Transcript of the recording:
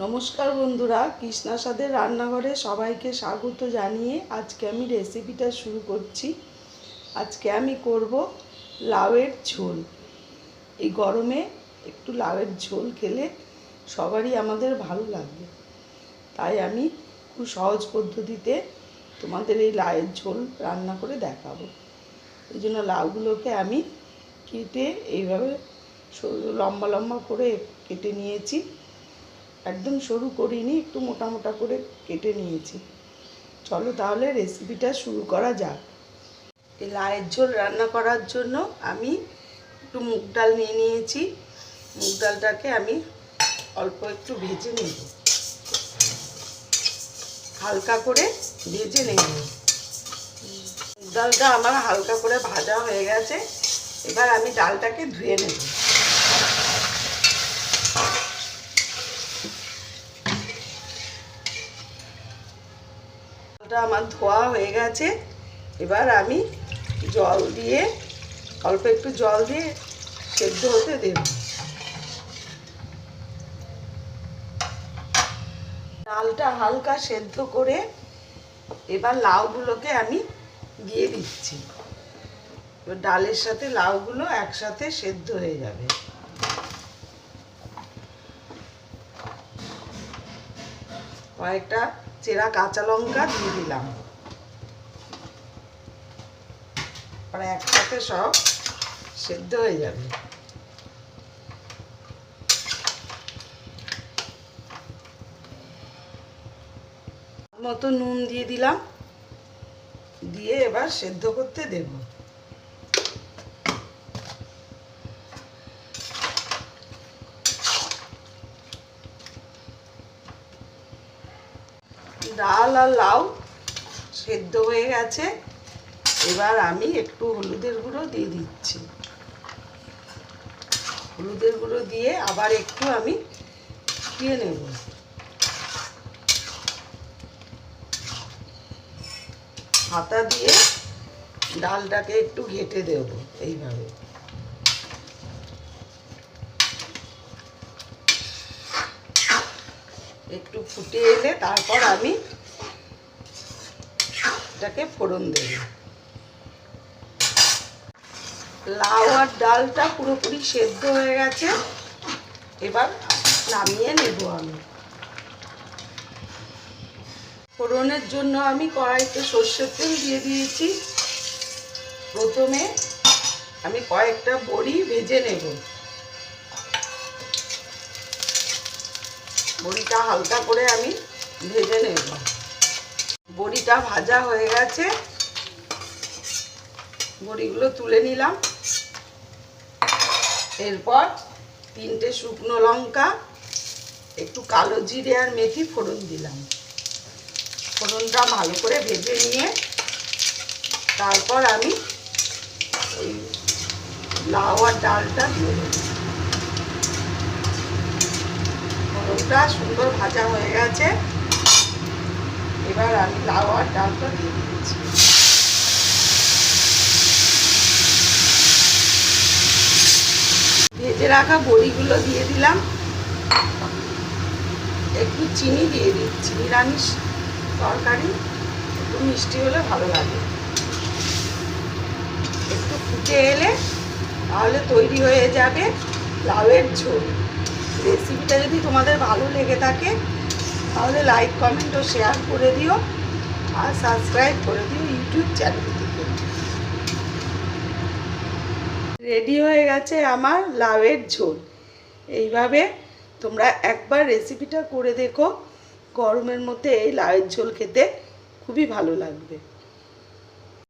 নমস্কার বন্ধুরা কৃষ্ণা সাদের রান্নাঘরে সবাইকে স্বাগত জানিয়ে আজকে আমি রেসিপিটা শুরু করছি। আজকে আমি করব লাউয়ের ঝোল। এই গরমে একটু লাউয়ের ঝোল খেলে সবারই আমাদের ভালো লাগবে তাই আমি খুব সহজ পদ্ধতিতে তোমাদের এই লাউয়ের ঝোল রান্না করে দেখাবো। এই জন্য লাউগুলোকে আমি কেটে এইভাবে লম্বা লম্বা করে কেটে নিয়েছি। একদম সরু করিনি, একটু মোটা মোটা করে কেটে নিয়েছি। চলো তাহলে রেসিপিটা শুরু করা যাক। এই লায়ের ঝোল রান্না করার জন্য আমি একটু মুগ ডাল নিয়ে নিয়েছি। মুগ ডালটাকে আমি অল্প একটু ভেজে নেব। হালকা করে ভেজে নেব। মুগ ডালটা আমার হালকা করে ভাজা হয়ে গেছে। এবার আমি ডালটাকে ধুয়ে নেব। ডালটা আমার ধোয়া হয়ে গেছে। এবার আমি জল দিয়ে, অল্প একটু জল দিয়ে সেদ্ধ হতে দেব। ডালটা হালকা সেদ্ধ করে এবার লাউগুলোকে আমি দিয়ে দিচ্ছি। ডালের সাথে লাউগুলো একসাথে সেদ্ধ হয়ে যাবে। কয়েকটা চেরা কাঁচা লঙ্কা দিয়ে দিলাম। আর একসাথে সব সেদ্ধ হয়ে যাবে। মতো নুন দিয়ে দিলাম। দিয়ে এবার সেদ্ধ করতে দেব। ডাল আর লাউ সেদ্ধ হয়ে গেছে। এবার আমি একটু হলুদের গুঁড়ো দিয়ে দিচ্ছি। হলুদের গুঁড়ো দিয়ে আবার একটু আমি দিয়ে নেব। হাতা দিয়ে ডালটাকে একটু ঘেটে দেব এইভাবে। একটু ফুটে এলে তারপর আমি এটাকে ফোড়ন দেব। লাউ আর ডালটা পুরোপুরি সেদ্ধ হয়ে গেছে। এবার নামিয়ে নেব আমি। ফোড়নের জন্য আমি কড়াইতে সর্ষের তেল দিয়ে দিয়েছি। প্রথমে আমি কয়েকটা বড়ি ভেজে নেব। বড়িটা হালকা করে আমি ভেজে নেব। বড়িটা ভাজা হয়ে গেছে। বড়িগুলো তুলে নিলাম। এরপর তিনটে শুকনো লঙ্কা, একটু কালো জিরে আর মেথি ফোড়ন দিলাম। ফোড়নটা ভালো করে ভেজে নিয়ে তারপর আমি ওই লাউ আর ডালটা দিয়ে দেবো। ফোড়নটা সুন্দর ভাজা হয়ে গেছে। এবার আমি লাউ আর ডালটা দিয়ে দিয়েছি ভেজে রাখা বড়িগুলো দিয়ে দিলাম। একটু চিনি দিয়ে দিচ্ছি। নিরামিষ তরকারি, একটু মিষ্টি হলে ভালো লাগে। একটু ফুটে এলে তাহলে তৈরি হয়ে যাবে লাউয়ের ঝোল। রেসিপিটা যদি তোমাদের ভালো লেগে থাকে, তাহলে লাইক কমেন্ট ও শেয়ার করে দিও আর সাবস্ক্রাইব করে দিও ইউটিউব চ্যানেল থেকে রেডি হয়ে গেছে আমার লাউয়ের ঝোল। এইভাবে তোমরা একবার রেসিপিটা করে দেখো, গরমের মধ্যে এই লাউয়ের ঝোল খেতে খুবই ভালো লাগবে।